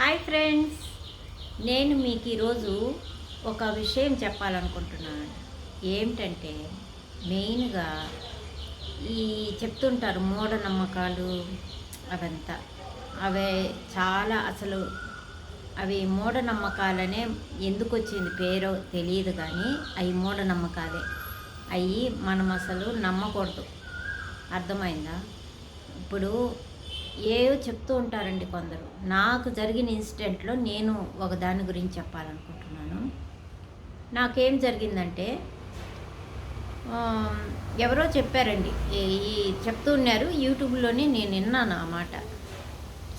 Hi friends. నేను మీకు ఈరోజు ఒక విషయం చెప్పాలనుకుంటున్నాను. ఏమిటంటే మెయిన్గా ఈ చెప్తుంటారు మూఢనమ్మకాలు అవంతా. అవే చాలా అసలు అవి మూఢనమ్మకాలనే ఎందుకు వచ్చింది పేరో తెలియదు కానీ అవి మూఢనమ్మకాలే. అవి మనం అసలు నమ్మకూడదు. అర్థమైందా? ఇప్పుడు ఏవో చెప్తూ ఉంటారండి కొందరు. నాకు జరిగిన ఇన్సిడెంట్లో నేను ఒక దాని గురించి చెప్పాలనుకుంటున్నాను. నాకేం జరిగిందంటే ఎవరో చెప్పారండి. ఈ ఈ చెప్తూ ఉన్నారు. యూట్యూబ్లోనే నేను విన్నాను ఆ మాట.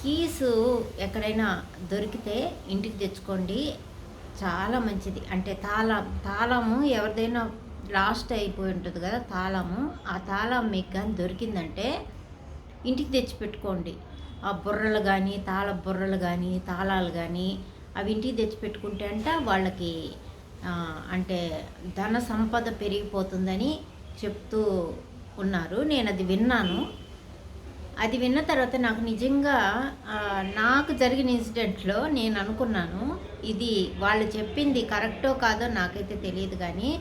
కీసు ఎక్కడైనా దొరికితే ఇంటికి తెచ్చుకోండి. చాలా మంచిది. అంటే తాళం తాళము ఎవరిదైనా లాస్ట్ అయిపోయి ఉంటుంది కదా తాళము. ఆ తాళం మీకు కానీ దొరికిందంటే ఇంటికి తెచ్చి పెట్టుకోండి ఆ బుర్రలు కానీ తాళ బుర్రలు కానీ తాళాలు కానీ అవి ఇంటికి తెచ్చి పెట్టుకుంటే అంట వాళ్ళకి అంటే ధన సంపద పెరిగిపోతుందని చెప్తూ ఉన్నారు. నేను అది విన్నాను. అది విన్న తర్వాత నాకు నిజంగా నాకు జరిగిన ఇన్సిడెంట్లో నేను అనుకున్నాను ఇది వాళ్ళు చెప్పింది కరెక్టో కాదో నాకైతే తెలియదు కానీ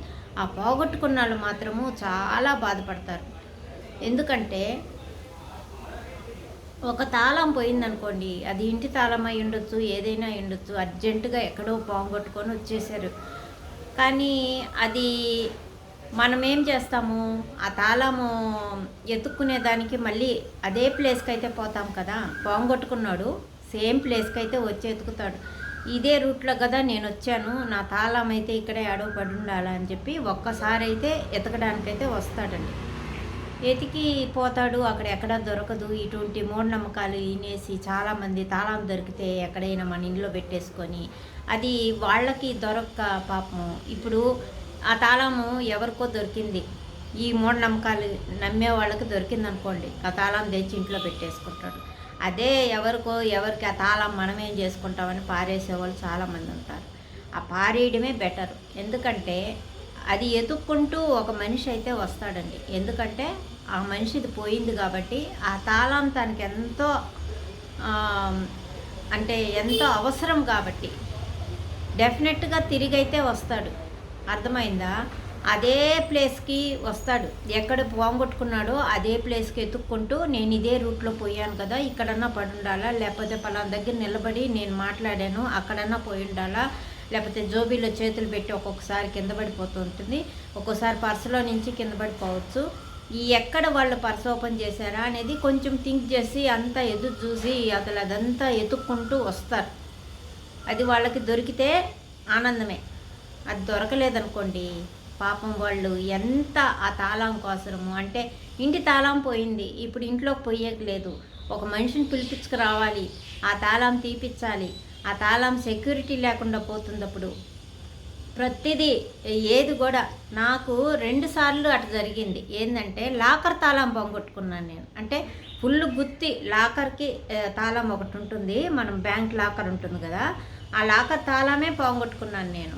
ఆ పోగొట్టుకున్న వాళ్ళు మాత్రము చాలా బాధపడతారు. ఎందుకంటే ఒక తాళం పోయిందనుకోండి అది ఇంటి తాళం అయి ఉండొచ్చు ఏదైనా అయి ఉండొచ్చు అర్జెంటుగా ఎక్కడో పోగొట్టుకొని వచ్చేసారు. కానీ అది మనం ఏం చేస్తాము? ఆ తాళము ఎత్తుక్కునేదానికి మళ్ళీ అదే ప్లేస్కి అయితే పోతాం కదా? పోంగొట్టుకున్నాడు సేమ్ ప్లేస్కి అయితే వచ్చి ఎతుకుతాడు ఇదే రూట్లో కదా నేను వచ్చాను నా తాళం అయితే ఇక్కడే అడవు పడి ఉండాలని చెప్పి ఒక్కసారి అయితే ఎతకడానికైతే వస్తాడండి. ఎతికి పోతాడు అక్కడ ఎక్కడ దొరకదు. ఇటువంటి మూఢనమ్మకాలు వినేసి చాలామంది తాళం దొరికితే ఎక్కడైనా మన ఇంట్లో పెట్టేసుకొని అది వాళ్ళకి దొరక్క పాపం ఇప్పుడు ఆ తాళము ఎవరికో దొరికింది. ఈ మూఢనమ్మకాలు నమ్మే వాళ్ళకి దొరికింది అనుకోండి ఆ తాళం తెచ్చి ఇంట్లో పెట్టేసుకుంటాడు. అదే ఎవరికో ఎవరికి ఆ తాళం మనమేం చేసుకుంటామని పారేసే వాళ్ళు చాలామంది ఉంటారు. ఆ పారేయడమే బెటర్. ఎందుకంటే అది ఎతుక్కుంటూ ఒక మనిషి అయితే వస్తాడండి. ఎందుకంటే ఆ మనిషిది పోయింది కాబట్టి ఆ తాళం తనకి ఎంతో అంటే ఎంతో అవసరం కాబట్టి డెఫినెట్గా తిరిగి అయితే వస్తాడు. అర్థమైందా? అదే ప్లేస్కి వస్తాడు. ఎక్కడ పోగొట్టుకున్నాడో అదే ప్లేస్కి ఎత్తుక్కుంటూ నేను ఇదే రూట్లో పోయాను కదా ఇక్కడన్నా పడి ఉండాలా లేకపోతే పలానా దగ్గర నిలబడి నేను మాట్లాడాను అక్కడన్నా పోయి ఉండాలా? లేకపోతే జోబీలో చేతులు పెట్టి ఒక్కొక్కసారి కింద పడిపోతూ ఉంటుంది. ఒక్కోసారి పర్సులో నుంచి కింద పడిపోవచ్చు. ఈ ఎక్కడ వాళ్ళు పర్స్ ఓపెన్ చేశారా అనేది కొంచెం థింక్ చేసి అంతా ఎదురు చూసి అసలు అదంతా ఎతుక్కుంటూ వస్తారు. అది వాళ్ళకి దొరికితే ఆనందమే. అది దొరకలేదనుకోండి. పాపం వాళ్ళు ఎంత ఆ తాళం కోసరము? అంటే ఇంటి తాళం పోయింది. ఇప్పుడు ఇంట్లోకి పోయేయలేదు ఒక మనిషిని పిలిపించుకు రావాలి ఆ తాళం తీపిచ్చాలి. ఆ తాళం సెక్యూరిటీ లేకుండా పోతుంది అప్పుడు ప్రతిదీ ఏది కూడా నాకు రెండు సార్లు అటు జరిగింది. ఏంటంటే లాకర్ తాళం పోగొట్టుకున్నాను నేను. అంటే ఫుల్ గుత్తి లాకర్కి తాళం ఒకటి ఉంటుంది. మనం బ్యాంక్ లాకర్ ఉంటుంది కదా. ఆ లాకర్ తాళమే పోగొట్టుకున్నాను నేను.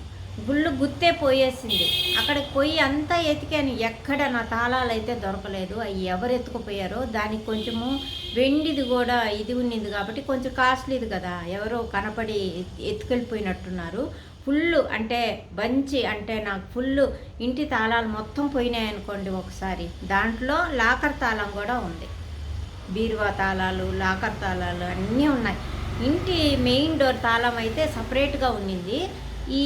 గుళ్ళు గుత్తే పోయేసింది. అక్కడికి పోయి అంతా ఎతికాను. ఎక్కడ నా తాళాలు అయితే దొరకలేదు. అవి ఎవరు ఎత్తుకుపోయారో దానికి కొంచెము వెండిది కూడా ఇది ఉన్నింది కాబట్టి కొంచెం కాస్ట్లీది కదా. ఎవరో కనపడి ఎత్తుకెళ్ళిపోయినట్టున్నారు. ఫుల్ అంటే బంచి అంటే నాకు ఫుల్ ఇంటి తాళాలు మొత్తం పోయినాయి అనుకోండి ఒకసారి. దాంట్లో లాకర్ తాళం కూడా ఉంది. బీరువా తాళాలు లాకర్ తాళాలు అన్నీ ఉన్నాయి. ఇంటి మెయిన్ డోర్ తాళం అయితే సపరేట్గా ఉన్నింది. ఈ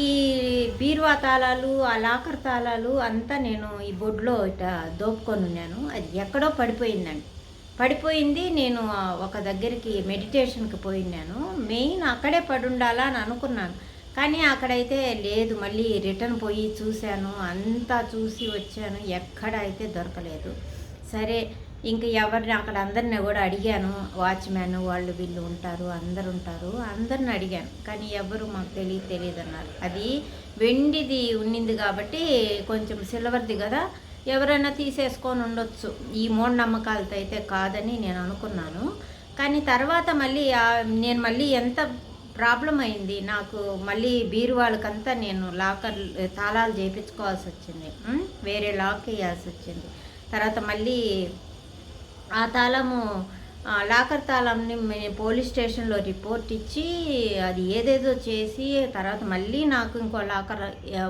బీరువా తాళాలు ఆ లాకర్ తాళాలు అంతా నేను ఈ బొడ్లో ఇట దోపుకొని ఉన్నాను. అది ఎక్కడో పడిపోయిందండి. పడిపోయింది. నేను ఒక దగ్గరికి మెడిటేషన్కి పోయినాను మెయిన్ అక్కడే పడి ఉండాలా అని అనుకున్నాను. కానీ అక్కడైతే లేదు. మళ్ళీ రిటర్న్ పోయి చూశాను. అంతా చూసి వచ్చాను. ఎక్కడ అయితే దొరకలేదు. సరే ఇంక ఎవరిని అక్కడ అందరిని కూడా అడిగాను. వాచ్మ్యాన్ వాళ్ళు వీళ్ళు ఉంటారు అందరు ఉంటారు. అందరిని అడిగాను. కానీ ఎవరు మాకు తెలియదు తెలియదు అన్నారు అది వెండిది ఉన్నింది కాబట్టి కొంచెం సిల్వర్ది కదా. ఎవరైనా తీసేసుకొని ఉండొచ్చు. ఈ మూఢనమ్మకాలతో అయితే కాదని నేను అనుకున్నాను. కానీ తర్వాత మళ్ళీ నేను మళ్ళీ ఎంత ప్రాబ్లం అయింది నాకు మళ్ళీ బీరువాళ్ళకంతా నేను లాకర్ తాళాలు చేయించుకోవాల్సి వచ్చింది. వేరే లాక్ వేయాల్సి వచ్చింది. తర్వాత మళ్ళీ ఆ తాళము లాకర్ తాళంని మే- పోలీస్ స్టేషన్లో రిపోర్ట్ ఇచ్చి అది ఏదేదో చేసి తర్వాత మళ్ళీ నాకు ఇంకో లాకర్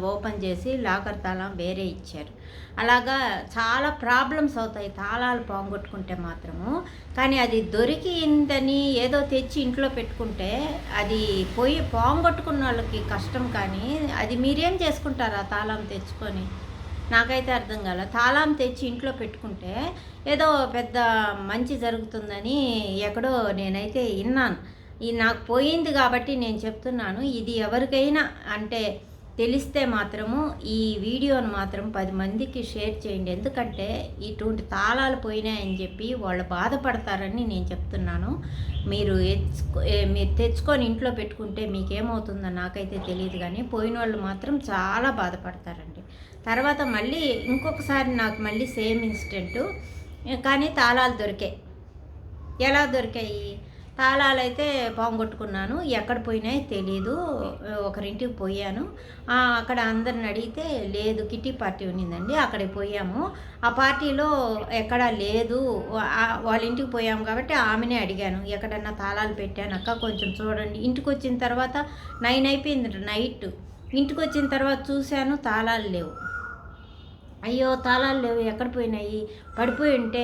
ఓపెన్ చేసి లాకర్ తాళం వేరే ఇచ్చారు. అలాగా చాలా ప్రాబ్లమ్స్ అవుతాయి తాళాలు పోగొట్టుకుంటే మాత్రము. కానీ అది దొరికిందని ఏదో తెచ్చి ఇంట్లో పెట్టుకుంటే అది పోయి పోగొట్టుకున్న వాళ్ళకి కష్టం కానీ అది మీరేం చేసుకుంటారు ఆ తాళం తెచ్చుకొని? నాకైతే అర్థం కాల. తాళం తెచ్చి ఇంట్లో పెట్టుకుంటే ఏదో పెద్ద మంచి జరుగుతుందని ఎక్కడో నేనైతే విన్నాను. ఇది నాకు పోయింది కాబట్టి నేను చెప్తున్నాను. ఇది ఎవరికైనా అంటే తెలిస్తే మాత్రము ఈ వీడియోను మాత్రం పది మందికి షేర్ చేయండి. ఎందుకంటే ఇటువంటి తాళాలు పోయినాయని చెప్పి వాళ్ళు బాధపడతారని నేను చెప్తున్నాను. మీరు మీరు తెచ్చుకొని ఇంట్లో పెట్టుకుంటే మీకేమవుతుందో నాకైతే తెలియదు కానీ పోయిన వాళ్ళు మాత్రం చాలా బాధపడతారండి. తర్వాత మళ్ళీ ఇంకొకసారి నాకు మళ్ళీ సేమ్ ఇన్సిడెంట్ కానీ తాళాలు దొరికాయి. ఎలా దొరికాయి? తాళాలు అయితే పోగొట్టుకున్నాను. ఎక్కడ పోయినాయి తెలీదు. ఒకరింటికి పోయాను. అక్కడ అందరిని అడిగితే లేదు కిట్టి పార్టీ ఉన్నిందండి అక్కడికి పోయాము. ఆ పార్టీలో ఎక్కడా లేదు. వాళ్ళ ఇంటికి పోయాము కాబట్టి ఆమెనే అడిగాను. ఎక్కడన్నా తాళాలు పెట్టాను అక్క కొంచెం చూడండి. ఇంటికి వచ్చిన తర్వాత నైన్ అయిపోయింది నైట్. ఇంటికి వచ్చిన తర్వాత చూశాను తాళాలు లేవు. అయ్యో తాళాలు లేవు ఎక్కడ పోయినాయి? పడిపోయి ఉంటే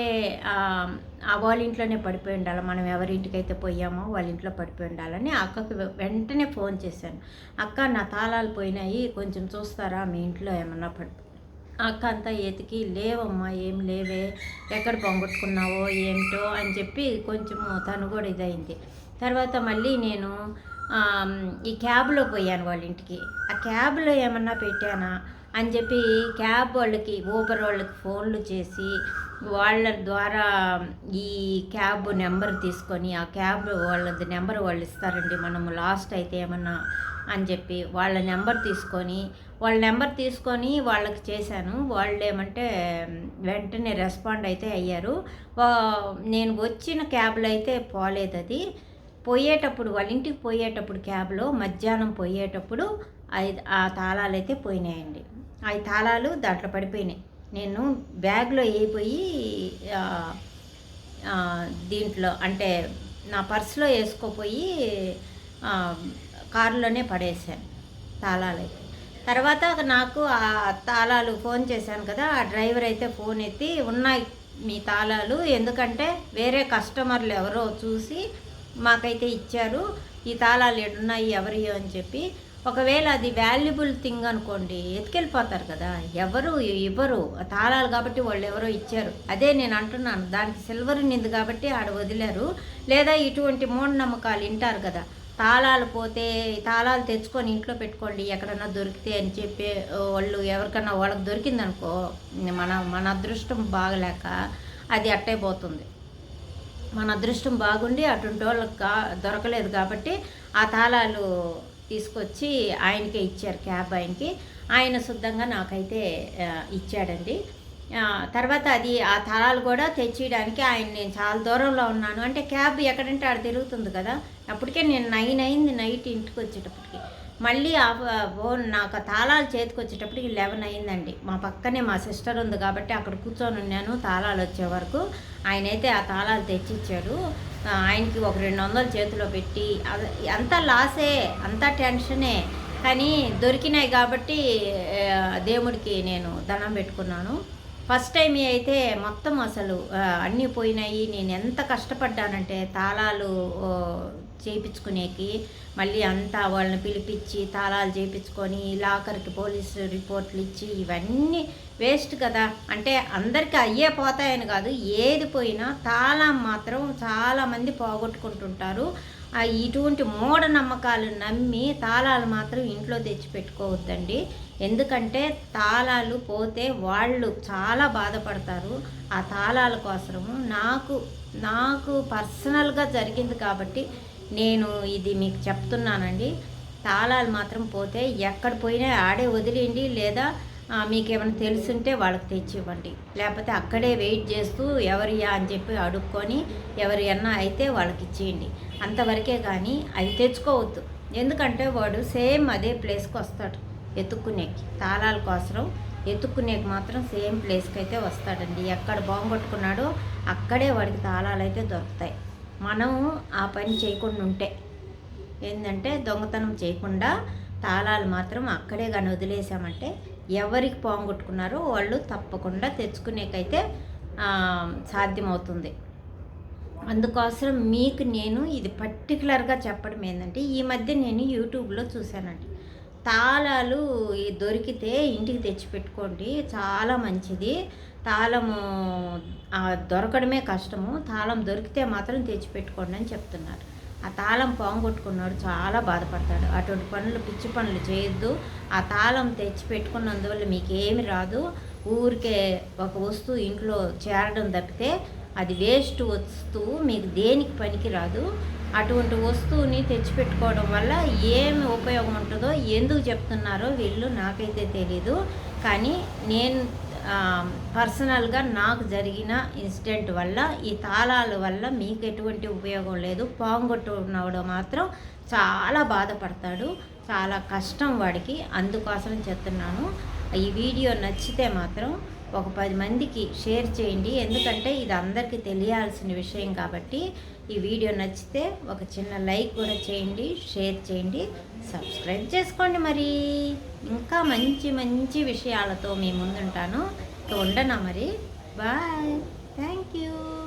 వాళ్ళ ఇంట్లోనే పడిపోయి ఉండాలి. మనం ఎవరింటికైతే పోయామో వాళ్ళ ఇంట్లో పడిపోయి ఉండాలని అక్కకు అక్కకి వెంటనే ఫోన్ చేశాను. అక్క నా తాళాలు పోయినాయి కొంచెం చూస్తారా? మీ ఇంట్లో ఏమన్నా పడి అక్క అంతా ఎతికి లేవమ్మా ఏం లేవే ఎక్కడ పొంగొట్టుకున్నావో ఏమిటో అని చెప్పి కొంచెము తను కూడా ఇదైంది. తర్వాత మళ్ళీ నేను ఈ క్యాబ్లో పోయాను వాళ్ళ ఇంటికి. ఆ క్యాబ్లో ఏమన్నా పెట్టానా? అని చెప్పి క్యాబ్ వాళ్ళకి ఊబర్ వాళ్ళకి ఫోన్లు చేసి వాళ్ళ ద్వారా ఈ క్యాబ్ నెంబర్ తీసుకొని ఆ క్యాబ్ వాళ్ళది నెంబర్ వాళ్ళు ఇస్తారండి మనము లాస్ట్ అయితే ఏమన్నా అని చెప్పి వాళ్ళ నెంబర్ తీసుకొని వాళ్ళ నెంబర్ తీసుకొని వాళ్ళకి చేశాను. వాళ్ళు ఏమంటే వెంటనే రెస్పాండ్ అయితే అయ్యారు. నేను వచ్చిన క్యాబ్లో అయితే పోలేదు అది. పోయేటప్పుడు వాళ్ళ ఇంటికి పోయేటప్పుడు క్యాబ్లో మధ్యాహ్నం పోయేటప్పుడు ఆ తాళాలు అయితే పోయినాయండి. ఆ తాళాలు దాంట్లో పడిపోయినాయి. నేను బ్యాగ్లో వేయిపోయి దీంట్లో అంటే నా పర్సులో వేసుకోపోయి కారులోనే పడేసాను తాళాలు అయితే తర్వాత నాకు ఆ తాళాలు ఫోన్ చేశాను కదా ఆ డ్రైవర్ అయితే ఫోన్ ఎత్తి ఉన్నాయి మీ తాళాలు ఎందుకంటే వేరే కస్టమర్లు ఎవరో చూసి మాకైతే ఇచ్చారు ఈ తాళాలు ఎడున్నాయి ఎవరి అని చెప్పి ఒకవేళ అది వాల్యుబుల్ థింగ్ అనుకోండి ఎత్తుకెళ్ళిపోతారు కదా. ఎవరు ఇవ్వరు. తాళాలు కాబట్టి వాళ్ళు ఎవరో ఇచ్చారు. అదే నేను అంటున్నాను. దానికి సిల్వర్ నింది కాబట్టి ఆడ వదిలేరు. లేదా ఇటువంటి మూఢనమ్మకాలు వింటారు కదా. తాళాలు పోతే తాళాలు తెచ్చుకొని ఇంట్లో పెట్టుకోండి ఎక్కడన్నా దొరికితే అని చెప్పి వాళ్ళు ఎవరికన్నా వాళ్ళకి దొరికిందనుకో మన మన అదృష్టం బాగలేక అది అట్టే పోతుంది. మన అదృష్టం బాగుండి అటువంటి వాళ్ళకి దొరకలేదు కాబట్టి ఆ తాళాలు తీసుకొచ్చి ఆయనకే ఇచ్చారు క్యాబ్ ఆయనకి. ఆయన శుద్ధంగా నాకైతే ఇచ్చాడండి. తర్వాత అది ఆ తరాలు కూడా తెచ్చియడానికి ఆయన నేను చాలా దూరంలో ఉన్నాను. అంటే క్యాబ్ ఎక్కడంటే ఆడ తిరుగుతుంది కదా. అప్పటికే నేను నైన్ అయింది నైట్ ఇంటికి వచ్చేటప్పటికి. మళ్ళీ ఆ ఫోన్ నాకు తాళాలు చేతికి వచ్చేటప్పటికి లెవెన్ అయిందండి మా పక్కనే మా సిస్టర్ ఉంది కాబట్టి అక్కడ కూర్చొని ఉన్నాను తాళాలు వచ్చే వరకు. ఆయన అయితే ఆ తాళాలు తెచ్చిచ్చాడు. ఆయనకి ఒక రెండు వందలు చేతిలో పెట్టి అంతా లాసే అంతా టెన్షనే కానీ దొరికినాయి కాబట్టి దేవుడికి నేను దండం పెట్టుకున్నాను. ఫస్ట్ టైం అయితే మొత్తం అసలు అన్నీ పోయినాయి. నేను ఎంత కష్టపడ్డానంటే తాళాలు ఓ, చేయించుకునేకి మళ్ళీ అంతా వాళ్ళని పిలిపించి తాళాలు చేయించుకొని లాకర్కి పోలీసు రిపోర్ట్లు ఇచ్చి ఇవన్నీ వేస్ట్ కదా. అంటే అందరికీ అయ్యే పోతాయని కాదు ఏది పోయినా తాళం మాత్రం చాలామంది పోగొట్టుకుంటుంటారు. ఇటువంటి మూఢనమ్మకాలు నమ్మి తాళాలు మాత్రం ఇంట్లో తెచ్చి పెట్టుకోవద్దండి. ఎందుకంటే తాళాలు పోతే వాళ్ళు చాలా బాధపడతారు. ఆ తాళాల కోసము నాకు నాకు పర్సనల్గా జరిగింది కాబట్టి నేను ఇది మీకు చెప్తున్నానండి. తాళాలు మాత్రం పోతే ఎక్కడ పోయినా ఆడే వదిలేయండి. లేదా మీకేమైనా తెలుసుంటే వాళ్ళకి తెచ్చి ఇవ్వండి లేకపోతే అక్కడే వెయిట్ చేస్తూ ఎవరియా అని చెప్పి అడుక్కొని ఎవరి అన్నా అయితే వాళ్ళకి ఇచ్చేయండి. అంతవరకే కానీ అవి తెచ్చుకోవద్దు. ఎందుకంటే వాడు సేమ్ అదే ప్లేస్కి వస్తాడు ఎత్తుక్కునేకి. తాళాల కోసం ఎత్తుక్కునేకి మాత్రం సేమ్ ప్లేస్కి అయితే వస్తాడండి. ఎక్కడ బాంగొట్టుకున్నాడో అక్కడే వాడికి తాళాలు అయితే దొరుకుతాయి. మనం ఆ పని చేయకుండా ఉంటే. ఏంటంటే దొంగతనం చేయకుండా తాళాలు మాత్రం అక్కడే కానీ వదిలేసామంటే ఎవరికి పోగొట్టుకున్నారో వాళ్ళు తప్పకుండా తెచ్చుకునేకైతే సాధ్యమవుతుంది. అందుకోసం మీకు నేను ఇది పర్టికులర్గా చెప్పడం ఏంటంటే ఈ మధ్య నేను యూట్యూబ్లో చూశానండి. తాళాలు దొరికితే ఇంటికి తెచ్చి పెట్టుకోండి చాలా మంచిది. తాళము దొరకడమే కష్టము. తాళం దొరికితే మాత్రం తెచ్చిపెట్టుకోండి అని చెప్తున్నారు. ఆ తాళం పోంగొట్టుకున్నాడు చాలా బాధపడతాడు. అటువంటి పనులు పిచ్చి పనులు చేయొద్దు. ఆ తాళం తెచ్చి పెట్టుకున్నందువల్ల మీకేమి రాదు. ఊరికే ఒక వస్తువు ఇంట్లో చేరడం తప్పితే అది వేస్ట్ వస్తువు మీకు దేనికి పనికి రాదు. అటువంటి వస్తువుని తెచ్చిపెట్టుకోవడం వల్ల ఏమి ఉపయోగం ఉంటుందో ఎందుకు చెప్తున్నారో వీళ్ళు నాకైతే తెలీదు. కానీ నేను పర్సనల్గా నాకు జరిగిన ఇన్సిడెంట్ వల్ల ఈ తాళాల వల్ల మీకు ఎటువంటి ఉపయోగం లేదు. పాంగొట్టున్నవాడు మాత్రం చాలా బాధపడతాడు. చాలా కష్టం వాడికి. అందుకోసం చెప్తున్నాను. ఈ వీడియో నచ్చితే మాత్రం ఒక పది మందికి షేర్ చేయండి. ఎందుకంటే ఇది అందరికీ తెలియాల్సిన విషయం కాబట్టి ఈ వీడియో నచ్చితే ఒక చిన్న లైక్ కూడా చేయండి షేర్ చేయండి సబ్స్క్రైబ్ చేసుకోండి మరి. ఇంకా మంచి మంచి విషయాలతో మీ ముందుంటాను. ఉండనా మరి? బాయ్. Thank you